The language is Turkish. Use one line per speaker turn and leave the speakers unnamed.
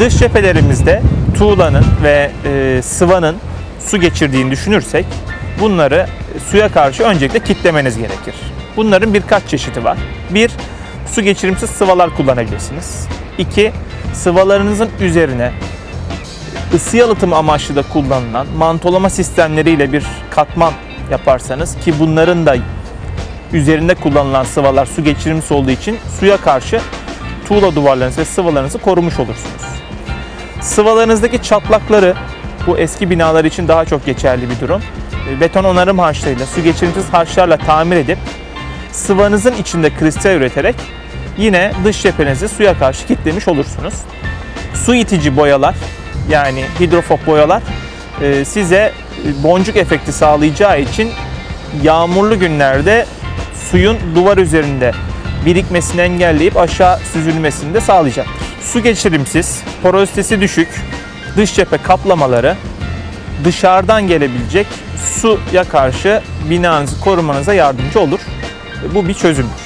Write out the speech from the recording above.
Dış cephelerimizde tuğlanın ve e, sıvanın su geçirdiğini düşünürsek bunları suya karşı öncelikle kitlemeniz gerekir. Bunların birkaç çeşidi var. Bir, su geçirimsiz sıvalar kullanabilirsiniz. İki, sıvalarınızın üzerine ısı yalıtımı amaçlı da kullanılan mantolama sistemleriyle bir katman yaparsanız ki bunların da üzerinde kullanılan sıvalar su geçirimsiz olduğu için suya karşı tuğla duvarlarınızı ve sıvalarınızı korumuş olursunuz. Sıvalarınızdaki çatlakları bu eski binalar için daha çok geçerli bir durum. E, Beton onarım harçlarıyla, su geçirimsiz harçlarla tamir edip sıvanızın içinde kristal üreterek yine dış cephenizi suya karşı kitlemiş olursunuz. Su itici boyalar yani hidrofob boyalar e, size boncuk efekti sağlayacağı için yağmurlu günlerde suyun duvar üzerinde birikmesini engelleyip aşağı süzülmesini de sağlayacaktır. Su geçirimsiz, porositesi düşük, dış cephe kaplamaları dışarıdan gelebilecek suya karşı binanızı korumanıza yardımcı olur. Bu bir çözümdür.